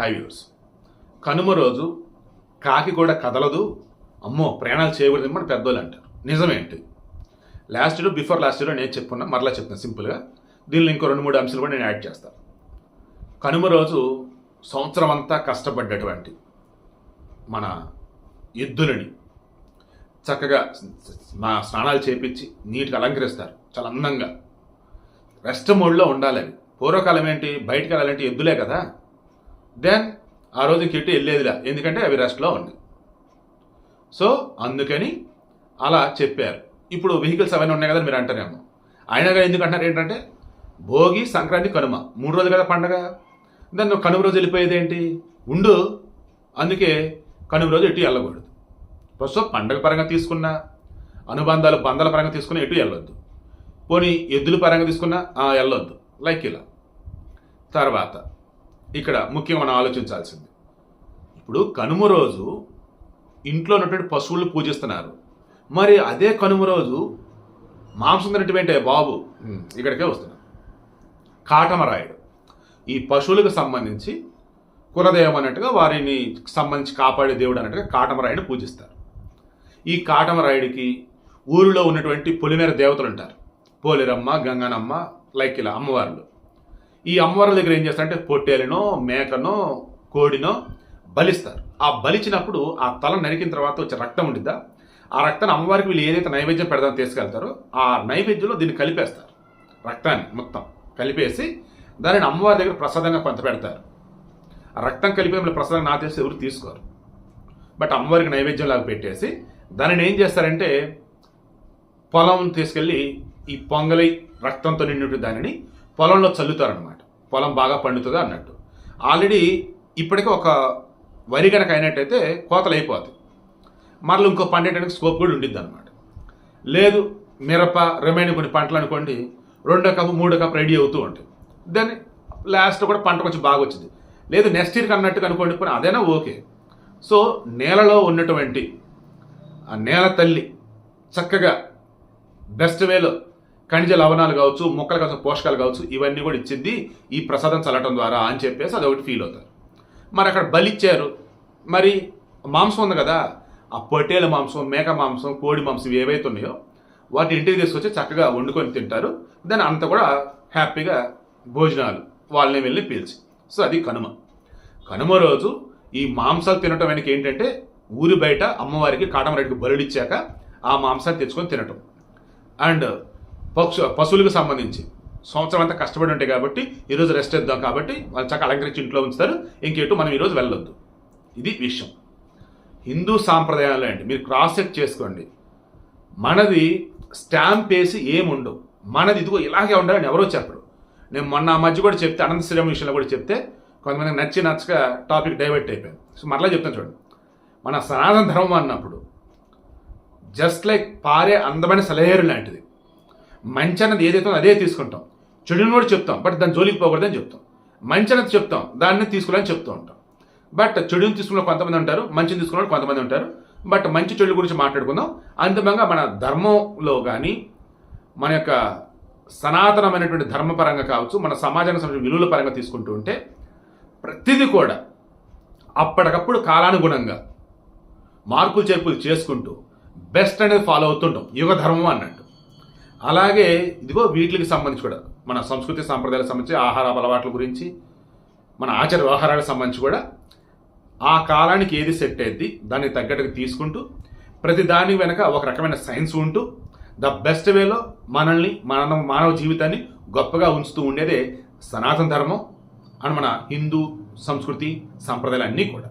High views. Kanuma రోజు కాకి కూడా కదలదు. అమ్మో ప్రయాణాలు చేయకూడదు మన పెద్దోళ్ళు అంటారు. నిజమేంటి last year before last year నేను చెప్పుకున్నా మరలా చెప్తాను సింపుల్గా. దీనిలో ఇంకో రెండు మూడు అంశాలు కూడా నేను యాడ్ చేస్తాను కనుమ రోజు సంవత్సరం అంతా కష్టపడ్డటువంటి మన ఎద్దులని చక్కగా నా స్నానాలు చేపించి నీటికి అలంకరిస్తారు. చాలా అందంగా. రెస్ట్ మోడ్లో ఉండాలి అవి. పూర్వకాలం ఏంటి? బయటికి వెళ్ళాలంటే ఎద్దులే కదా. దెన్ ఆ రోజు కిట్టు వెళ్ళేదిలా. ఎందుకంటే అవి రెస్ట్లో ఉంది. సో అందుకని అలా చెప్పారు. ఇప్పుడు వెహికల్స్ అవన్నీ ఉన్నాయి కదా మీరు అంటారేమో. అయినా కానీ ఎందుకు అంటారు ఏంటంటే భోగి సంక్రాంతి కనుమ. మూడు రోజులు కదా పండగ. దాన్ని కనుమ రోజు వెళ్ళిపోయేది ఏంటి? ఉండు. అందుకే కనుమ రోజు ఎటు వెళ్ళకూడదు. ప్రస్తుతం పండగ పరంగా తీసుకున్న అనుబంధాలు బంధాల పరంగా తీసుకున్న ఎటు వెళ్ళొద్దు. పోనీ ఎద్దుల పరంగా తీసుకున్న వెళ్ళొద్దు. లైక్ ఇలా. తర్వాత ఇక్కడ ముఖ్యంగా మనం ఆలోచించాల్సింది. ఇప్పుడు కనుమ రోజు ఇంట్లో ఉన్నటువంటి పశువులు పూజిస్తున్నారు. మరి అదే కనుమ రోజు మాంసం తినటువంటి బాబు ఇక్కడికే వస్తున్నాం కాటమరాయుడు. ఈ పశువులకు సంబంధించి కులదైవం అన్నట్టుగా వారిని సంబంధించి కాపాడే దేవుడు అన్నట్టుగా కాటమరాయుడు పూజిస్తారు. ఈ కాటమరాయుడికి ఊరిలో ఉన్నటువంటి పొలిమేర దేవతలు ఉంటారు. పోలేరమ్మ గంగనమ్మ లైక్ ఇలా అమ్మవార్లు. ఈ అమ్మవార్ల దగ్గర ఏం చేస్తారంటే పొట్టేలినో మేకనో కోడినో బలిస్తారు. ఆ బలిచినప్పుడు ఆ తల నరికిన తర్వాత వచ్చే రక్తం ఉండిద్దా? ఆ రక్తాన్ని అమ్మవారికి వీళ్ళు ఏదైతే నైవేద్యం పెడదాం తీసుకెళ్తారో ఆ నైవేద్యంలో దీన్ని కలిపేస్తారు. రక్తాన్ని మొత్తం కలిపేసి దానిని అమ్మవారి దగ్గర ప్రసాదంగా కొంత పెడతారు. ఆ రక్తం కలిపి ప్రసాదం ప్రసాదంగా నా తెలిసి ఎవరు తీసుకోరు. బట్ అమ్మవారికి నైవేద్యం లాగా పెట్టేసి దానిని ఏం చేస్తారంటే పొలం తీసుకెళ్ళి ఈ పొంగలి రక్తంతో నిండి దానిని పొలంలో చల్లుతారనమాట పొలం బాగా పండుతుంది అన్నట్టు. ఆల్రెడీ ఇప్పటికే ఒక వరి గనక అయినట్టయితే కోతలు అయిపోతాయి. మరలు ఇంకో పండేటానికి స్కోప్ కూడా ఉండిద్ది అనమాట లేదు మిరప రిమైనింగ్ కొన్ని పంటలు అనుకోండి రెండో కప్పు మూడో కప్పు రెడీ అవుతూ ఉంటాయి. దాన్ని లాస్ట్ కూడా పంట కొంచెం బాగా వచ్చింది. లేదు నెక్స్ట్ ఇయర్కి అన్నట్టుగా అనుకోండి పోనీ అదైనా ఓకే. సో నేలలో ఉన్నటువంటి ఆ నేల తల్లి చక్కగా బెస్ట్ వేలో ఖనిజ లవణాలు కావచ్చు మొక్కలు కావచ్చు పోషకాలు కావచ్చు ఇవన్నీ కూడా ఇచ్చింది ఈ ప్రసాదం చల్లటం ద్వారా అని చెప్పేసి అది ఒకటి ఫీల్ అవుతారు మరి అక్కడ బలిచ్చారు మరి మాంసం ఉంది కదా ఆ పొట్టేల మాంసం మేక మాంసం కోడి మాంసం ఏవైతే ఉన్నాయో వాటి ఇంటికి తీసుకొచ్చి చక్కగా వండుకొని తింటారు. దాని అంత కూడా హ్యాపీగా భోజనాలు వాళ్ళని వెళ్ళి పీల్చి. సో అది కనుమ. కనుమ రోజు ఈ మాంసాలు తినటం వెనక ఏంటంటే ఊరి బయట అమ్మవారికి కాటమరెడ్డికి బలుడిచ్చాక ఆ మాంసాన్ని తెచ్చుకొని తినటం. అండ్ పక్షు పశువులకు సంబంధించి. సంవత్సరం అంతా కష్టపడి ఉంటాయి కాబట్టి ఈరోజు రెస్ట్ ఇద్దాం కాబట్టి వాళ్ళు చక్కగా అలంకరించి ఇంట్లో ఉంచుతారు. ఇంకేటు మనం ఈరోజు వెళ్ళొద్దు. ఇది విషయం. హిందూ సాంప్రదాయాలు అండి మీరు క్రాస్ చెక్ చేసుకోండి. మనది స్టాంప్ వేసి ఏముండవు. మనది ఇదిగో ఇలాగే ఉండాలని ఎవరో చెప్పరు. నేను మొన్న ఆ మధ్య కూడా చెప్తే అనంత శ్రీరామ్ విషయంలో కూడా చెప్తే కొంతమంది నచ్చి నచ్చక టాపిక్ డైవర్ట్ అయిపోయింది సో మరలా చెప్తాను చూడండి. మన సనాతన ధర్మం అన్నప్పుడు జస్ట్ లైక్ పారే అందమైన సలహేరు లాంటిది. మంచి అన్నది ఏదైతే అదే తీసుకుంటాం. చెడుని కూడా చెప్తాం బట్ దాని జోలికి పోకూడదని చెప్తాం. మంచి అన్నది చెప్తాం దాన్ని తీసుకోవాలని చెప్తూ ఉంటాం. బట్ చెడుని తీసుకున్న కొంతమంది ఉంటారు మంచిని తీసుకున్న కొంతమంది ఉంటారు. బట్ మంచి చెడు గురించి మాట్లాడుకుందాం. అంతిమంగా మన ధర్మంలో కానీ మన యొక్క సనాతనమైనటువంటి ధర్మపరంగా కావచ్చు మన సమాజానికి సంబంధించిన విలువల పరంగా తీసుకుంటూ ఉంటే ప్రతిదీ కూడా అప్పటికప్పుడు కాలానుగుణంగా మార్పులు చేర్పులు చేసుకుంటూ బెస్ట్ అనేది ఫాలో అవుతుంటాం. యుగ ధర్మం అన్నట్టు. అలాగే ఇదిగో వీటికి సంబంధించి కూడా మన సంస్కృతి సాంప్రదాయాలకు సంబంధించి ఆహార అలవాట్ల గురించి మన ఆచార వ్యవహారాలకు సంబంధించి కూడా ఆ కాలానికి ఏది సెట్ అయ్యింది దాన్ని తగ్గట్టుగా తీసుకుంటూ ప్రతి దాని వెనక ఒక రకమైన సైన్స్ ఉంటూ ద బెస్ట్ వేలో మనల్ని మన మానవ జీవితాన్ని గొప్పగా ఉంచుతూ ఉండేదే సనాతన ధర్మం అండ్ మన హిందూ సంస్కృతి సాంప్రదాయాలు అన్నీ కూడా.